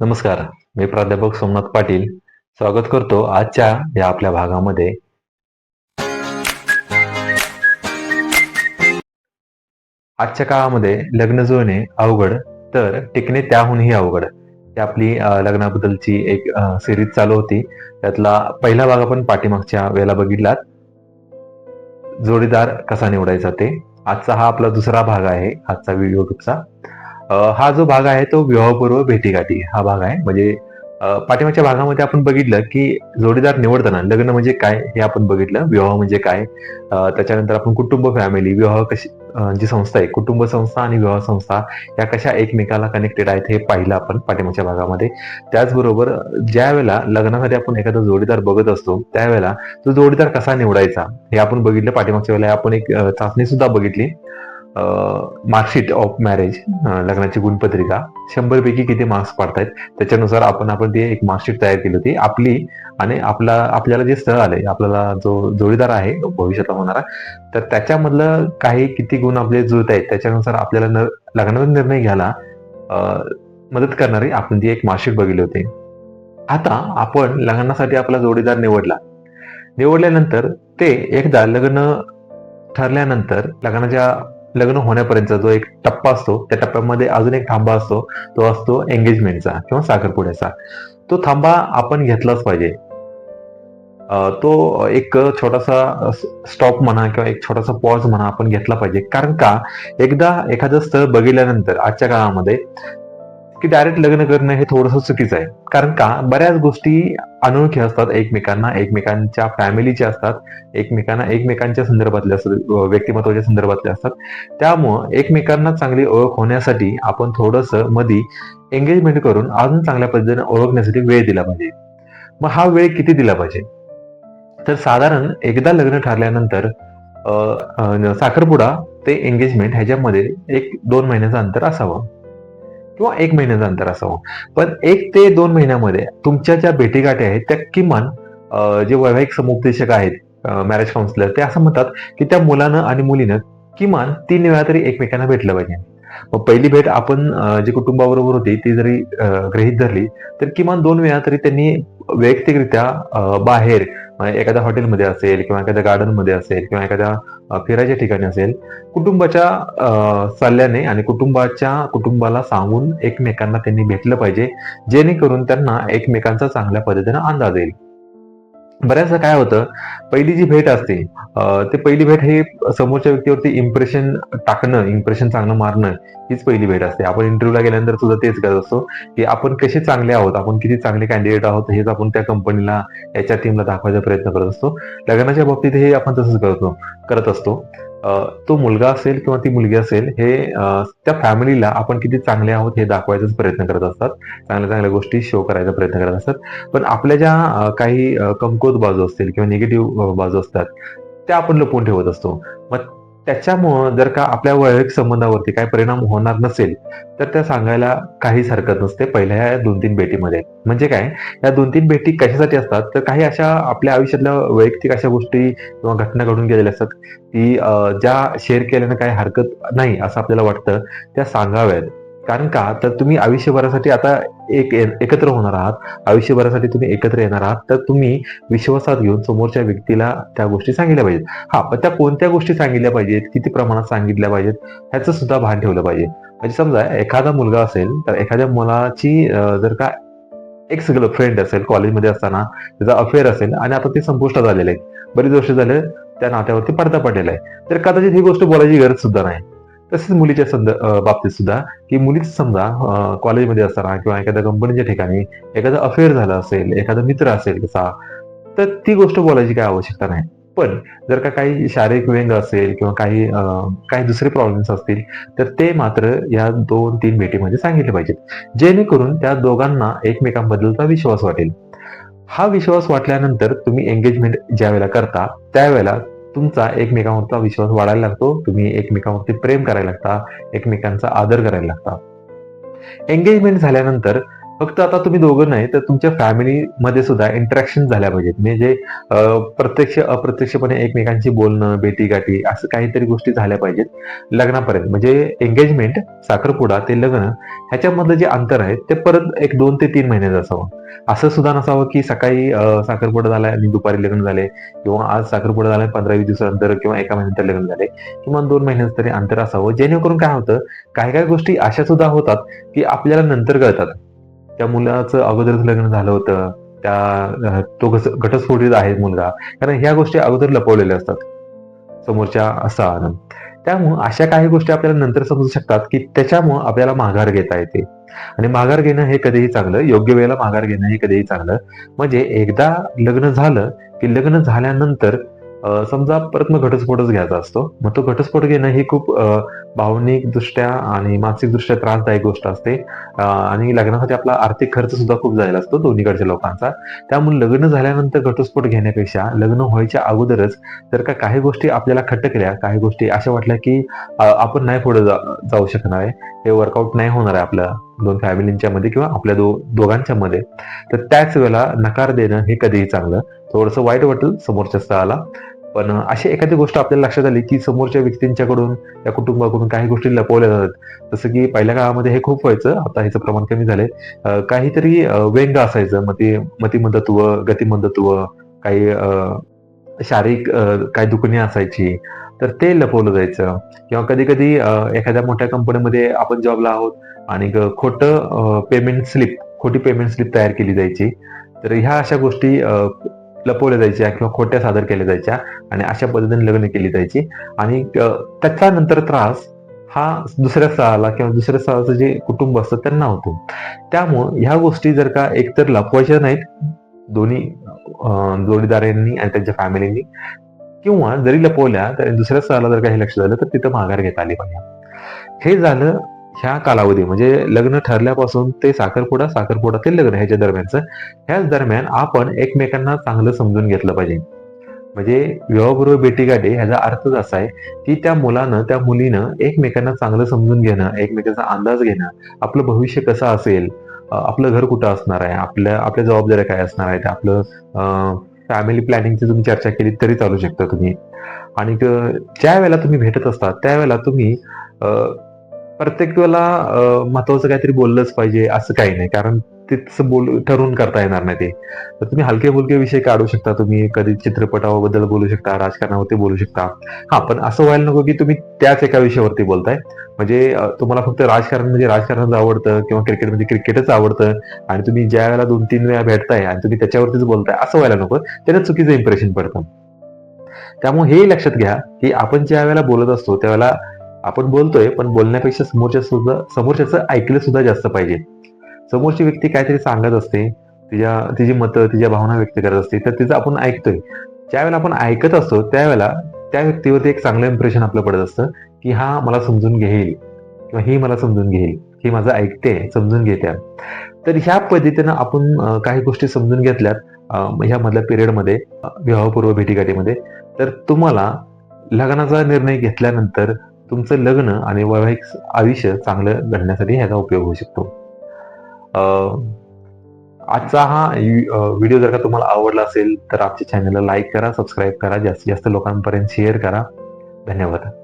नमस्कार मी प्राध्यापक सोमनाथ पाटील. स्वागत करतो आजच्या या आपल्या भागामध्ये. आजच्या काळामध्ये लग्न जुळणे अवघड तर टिकणे त्याहूनही अवघड. ही आपली लग्नाबद्दलची एक सिरीज चालू होती. त्यातला पहिला भाग आपण पाठीमागच्या वेळेला बघितलात. जोडीदार कसा निवडायचा ते. आजचा हा आपला दुसरा भाग आहे आजचा व्हिडिओ ग्रुपचा हा जो भाग आहे तो विवाहपूर्व भेटीगाठी हा भाग आहे. म्हणजे पाठिंबाच्या पाठीमागच्या भागामध्ये आपण बघितलं की जोडीदार निवडताना लग्न म्हणजे काय हे आपण बघितलं विवाह म्हणजे काय? त्याच्यानंतर आपण कुटुंब फॅमिली विवाह कशी जी संस्था आहे कुटुंब संस्था आणि विवाह संस्था या कशा एकमेकाला कनेक्टेड आहेत हे पाहिलं आपण पाठीमागच्या भागामध्ये. त्याचबरोबर ज्या वेळेला लग्नासाठी आपण एखादा जोडीदार बघत असतो त्यावेळेला तो जोडीदार कसा निवडायचा हे आपण बघितलं. पाठीमागच्या वेळेला आपण एक चाचणी सुद्धा बघितली. मार्कशीट ऑफ मॅरेज लग्नाची गुणपत्रिका. शंभर पैकी किती मार्क्स पडतायत? त्याच्यानुसार आपण आपण ती एक मार्कशीट तयार केली होती. आपली आणि आपला आपल्याला जे स्थळ आलंय आपल्याला जो जोडीदार आहे भविष्यातला होणारा तर त्याच्यामधलं काही किती गुण आपले जुळत आहेत त्याच्यानुसार आपल्याला लग्नाचा निर्णय घ्यायला मदत करणारी आपण ती एक मार्कशीट बघितली होती. आता आपण लग्नासाठी आपला जोडीदार निवडला. निवडल्यानंतर ते एकदा लग्न ठरल्यानंतर लग्नाच्या लग्न होण्यापर्यंतचा जो एक टप्पा असतो त्या टप्प्यामध्ये अजून एक थांबा असतो तो असतो एंगेजमेंटचा किंवा साखरपुड्याचा. तो थांबा आपण घेतलाच पाहिजे. तो एक छोटासा स्टॉप म्हणा किंवा एक छोटासा पॉज म्हणा आपण घेतला पाहिजे. कारण का? एकदा एखादं स्थळ बघितल्यानंतर आजच्या काळामध्ये की डायरेक्ट लग्न करणं हे थोडंसं चुकीचं आहे. कारण का? बऱ्याच गोष्टी अनोळखी असतात एकमेकांना एकमेकांच्या फॅमिलीच्या असतात एकमेकांना एकमेकांच्या संदर्भातल्या असतात व्यक्तिमत्वाच्या संदर्भातल्या असतात. त्यामुळं एकमेकांना चांगली ओळख होण्यासाठी आपण थोडंसं मधी एंगेजमेंट करून अजून चांगल्या पद्धतीने ओळखण्यासाठी वेळ दिला पाहिजे. मग हा वेळ किती दिला पाहिजे? तर साधारण एकदा लग्न ठरल्यानंतर साखरपुडा ते एंगेजमेंट ह्याच्यामध्ये एक दोन महिन्याचं अंतर असावं. किंवा एक महिन्याचं अंतर असावं हो. पण एक ते दोन महिन्यामध्ये तुमच्या ज्या भेटीगाठी आहेत त्या किमान जे वैवाहिक समुपदेशक आहेत मॅरेज काउन्सिलर ते असं म्हणतात की त्या मुलानं आणि मुलीनं किमान तीन वेळा तरी एकमेकांना भेटलं पाहिजे. मग पहिली भेट आपण जी कुटुंबाबरोबर होती ती जरी अं, गृहीत धरली तर किमान दोन वेळा तरी त्यांनी वैयक्तिकरित्या बाहेर एखाद्या हॉटेलमध्ये असेल किंवा एखाद्या गार्डनमध्ये असेल किंवा एखाद्या फिरायच्या ठिकाणी असेल कुटुंबाच्या अं, सल्ल्याने आणि कुटुंबाच्या कुटुंबाला सांगून एकमेकांना त्यांनी भेटलं पाहिजे जेणेकरून त्यांना एकमेकांचा चांगल्या पद्धतीने अंदाज येईल. बऱ्याचदा काय होतं पहिली जी भेट असते ते पहिली भेट हे समोरच्या व्यक्तीवरती इम्प्रेशन टाकणं इम्प्रेशन चांगलं मारणं हीच पहिली भेट असते. आपण इंटरव्ह्यूला गेल्यानंतर सुद्धा तेच करत असतो की आपण कसे चांगले आहोत आपण किती चांगले कॅन्डिडेट आहोत हेच आपण त्या कंपनीला याच्या टीमला दाखवायचा प्रयत्न करत असतो. लग्नाच्या बाबतीत हे आपण तसंच करतो करत असतो. तो मुलगा असेल किंवा ती मुलगी असेल हे त्या फॅमिलीला आपण किती चांगले आहोत हे दाखवायचाच प्रयत्न करत असतात. चांगल्या चांगल्या गोष्टी शो करायचा प्रयत्न करत असतात. पण आपल्या ज्या काही अं, कमकुवत बाजू असतील किंवा निगेटिव्ह बाजू असतात त्या आपण लपवून ठेवत असतो. मग त्याच्यामुळं जर का आपल्या वैयक्तिक संबंधावरती काही परिणाम होणार नसेल तर त्या सांगायला काहीच हरकत नसते पहिल्या या दोन तीन भेटीमध्ये. म्हणजे काय? या दोन तीन भेटी कशासाठी असतात? तर काही अशा आपल्या आयुष्यातल्या वैयक्तिक अशा गोष्टी किंवा घटना घडून गेलेल्या असतात की ज्या शेअर केल्यानं काही हरकत नाही असं आपल्याला वाटतं त्या सांगाव्यात. कारण का? तर तुम्ही आयुष्यभरासाठी आता एक एकत्र होणार आहात. आयुष्यभरासाठी तुम्ही एकत्र येणार आहात. तर तुम्ही विश्वासात घेऊन समोरच्या व्यक्तीला त्या गोष्टी सांगितल्या पाहिजेत. हा पण त्या कोणत्या गोष्टी सांगितल्या पाहिजेत? किती प्रमाणात सांगितल्या पाहिजेत? ह्याचं सुद्धा भान ठेवलं पाहिजे. म्हणजे समजा एखादा मुलगा असेल तर एखाद्या मुलाची जर का एक्स फ्रेंड असेल कॉलेजमध्ये असताना त्याचा अफेअर असेल आणि आता ते संपुष्टात आलेलं आहे बरीच वर्ष झाले त्या नात्यावरती पडदा पडलेला आहे. तर कदाचित ही गोष्ट बोलायची गरज सुद्धा नाही. तसेच मुलीच्या संद बाबतीत सुद्धा की मुलीच समजा कॉलेजमध्ये असताना किंवा एखाद्या कंपनीच्या ठिकाणी एखादा अफेअर झाला असेल एखादा मित्र असेल कसा तर ती गोष्ट बोलायची काय आवश्यकता नाही. पण जर का काही शारीरिक व्यंग असेल किंवा काही काही दुसरे प्रॉब्लेम्स असतील तर ते मात्र या दोन तीन भेटीमध्ये सांगितले पाहिजेत. जेणेकरून त्या दोघांना एकमेकांबद्दलचा विश्वास वाटेल. हा विश्वास वाटल्यानंतर तुम्ही एंगेजमेंट ज्या वेळेला करता त्यावेळेला तुमचा एकमेकांवरचा विश्वास वाढायला लागतो. तुम्ही एकमेकांवरती प्रेम करायला लागता. एकमेकांचा आदर करायला लागता. एंगेजमेंट झाल्यानंतर फक्त आता तुम्ही दोघं नाही तर तुमच्या फॅमिलीमध्ये सुद्धा इंटरॅक्शन झाल्या पाहिजेत. म्हणजे प्रत्यक्ष अप्रत्यक्षपणे एकमेकांशी बोलणं भेटीगाठी असं काहीतरी गोष्टी झाल्या पाहिजेत लग्नापर्यंत. म्हणजे एंगेजमेंट साखरपुडा ते लग्न ह्याच्यामधलं जे अंतर आहे ते परत एक दोन ते तीन महिन्याचं असावं. असं सुद्धा नसावं की सकाळी साखरपुडा झालाय आणि दुपारी लग्न झाले किंवा आज साखरपुडा झालाय पंधरा वीस दिवसानंतर किंवा एका महिन्यानंतर लग्न झाले किंवा दोन महिन्याचं तरी अंतर असावं. जेणेकरून काय होतं काही काही गोष्टी अशा सुद्धा होतात की आपल्याला नंतर कळतात. त्या मुलाचं अगोदरच लग्न झालं होतं. त्या तो घस- घटस्फोटीत आहे मुलगा. कारण ह्या गोष्टी अगोदर लपवलेल्या असतात. समोरच्या असं त्यामुळं अशा काही गोष्टी आपल्याला नंतर समजू शकतात की त्याच्यामुळं आपल्याला माघार घेता येते. आणि माघार घेणं हे कधीही चांगलं योग्य वेळेला माघार घेणं हे कधीही चांगलं. म्हणजे एकदा लग्न झालं की लग्न झाल्यानंतर समजा परत मग घटस्फोटच घ्यायचा असतो. मग तो घटस्फोट घेणं ही खूप भावनिक दृष्ट्या आणि मानसिक दृष्ट्या त्रासदायक गोष्ट असते. आणि लग्नासाठी आपला आर्थिक खर्च सुद्धा खूप झालेला असतो दोन्हीकडच्या लोकांचा. त्यामुळे लग्न झाल्यानंतर घटस्फोट घेण्यापेक्षा लग्न व्हायच्या अगोदरच जर का काही गोष्टी आपल्याला खटकल्या काही गोष्टी अशा वाटल्या की आपण नाही पुढे जा- जाऊ शकणार आहे. हे वर्कआउट नाही होणार आहे आपल्या दोन फॅमिलींच्या मध्ये किंवा आपल्या दो दोघांच्या मध्ये. तर त्याच वेळेला नकार देणं हे कधीही चांगलं. थोडंसं वाईट वाटेल समोरच्या स्थळाला. पण अशी एखादी गोष्ट आपल्याला लक्षात आली की समोरच्या व्यक्तींच्याकडून त्या कुटुंबाकडून काही गोष्टी लपवल्या जातात. जसं की पहिल्या काळामध्ये हे खूप व्हायचं आता ह्याचं प्रमाण कमी झालंय. काहीतरी व्यंग असायचं मती मतिमंदत्व गतिमंदत्व काही अं, शारीरिक काही दुखणी असायची तर ते लपवलं जायचं. किंवा कधी कधी एखाद्या मोठ्या कंपनीमध्ये आपण जॉबला आहोत आणि खोटं पेमेंट स्लिप खोटी पेमेंट स्लिप तयार केली जायची. तर ह्या अशा गोष्टी लपवल्या जायच्या किंवा खोट्या सादर केल्या जायच्या आणि अशा पद्धतीने लग्न केली जायची. आणि त्याच्यानंतर त्याचा नंतर त्रास हा दुसऱ्या सहाला किंवा दुसऱ्या सहाचं जे कुटुंब असतं त्यांना होतो. त्यामुळं ह्या गोष्टी जर का एकतर लपवायच्या नाहीत दोन्ही जोडीदारांनी आणि त्यांच्या फॅमिलीनी किंवा जरी लपवल्या तर दुसऱ्या सहाला जर काही लक्ष झालं तर तिथं माघार घेता आली पाहिजे हे झालं ह्या कालावधी म्हणजे लग्न ठरल्यापासून ते साखरपुडा साखरपुडा ते लग्न ह्याच्या दरम्यानचं ह्याच दरम्यान आपण एकमेकांना चांगलं समजून घेतलं पाहिजे. म्हणजे विवाहपूर्व भेटीगाठी ह्याचा अर्थच असा आहे की त्या मुलानं त्या मुलीनं एकमेकांना चांगलं समजून घेणं एकमेकांचा अंदाज घेणं आपलं भविष्य कसं असेल आपलं घर कुठं असणार आहे आपल्या आपल्या जबाबदाऱ्या काय असणार आहेत आपलं फॅमिली प्लॅनिंगची तुम्ही चर्चा केली तरी चालू शकता तुम्ही. आणि ज्या वेळेला तुम्ही भेटत असता त्यावेळेला तुम्ही प्रत्येक वेळेला महत्वाचं काहीतरी बोललंच पाहिजे असं काही नाही. कारण ते तसं बोल ठरवून करता येणार नाही ते. तर तुम्ही हलके फुलके विषय काढू शकता. तुम्ही कधी चित्रपटाबद्दल बोलू शकता राजकारणावरती बोलू शकता. हा पण असं व्हायला नको की तुम्ही त्याच एका विषयावरती बोलताय. म्हणजे तुम्हाला फक्त राजकारण म्हणजे राजकारणच आवडतं किंवा क्रिकेट म्हणजे क्रिकेटच आवडतं आणि तुम्ही ज्या वेळेला दोन तीन वेळा भेटताय आणि तुम्ही त्याच्यावरतीच बोलताय असं व्हायला नको. त्याला चुकीचं इम्प्रेशन पडतं. त्यामुळे हे लक्षात घ्या की आपण ज्या वेळेला बोलत असतो त्यावेळेला आपण बोलतोय पण बोलण्यापेक्षा समोरच्या सुद्धा समोरच्याचं ऐकलं सुद्धा जास्त पाहिजे. समोरची व्यक्ती काहीतरी सांगत असते तिच्या तिची मतं तिच्या भावना व्यक्त करत असते तर तिचं आपण ऐकतोय. ज्यावेळेला आपण ऐकत असतो त्यावेळेला त्या व्यक्तीवरती एक चांगलं इम्प्रेशन आपलं पडत असतं की हा मला समजून घेईल किंवा ही मला समजून घेईल ही माझं ऐकते समजून घेते तर ह्या पद्धतीनं आपण काही गोष्टी समजून घेतल्यात ह्या मधल्या पिरियडमध्ये विवाहपूर्व भेटीगाठीमध्ये. तर तुम्हाला लग्नाचा निर्णय घेतल्यानंतर तुमचं लग्न आणि वैवाहिक आयुष्य चांगलं घडण्यासाठी ह्याचा उपयोग होऊ शकतो. आजचा हा व्हिडिओ जर का तुम्हाला आवडला असेल तर आमच्या चॅनलला लाईक करा सबस्क्राईब करा जास्तीत जास्त लोकांपर्यंत शेअर करा. धन्यवाद.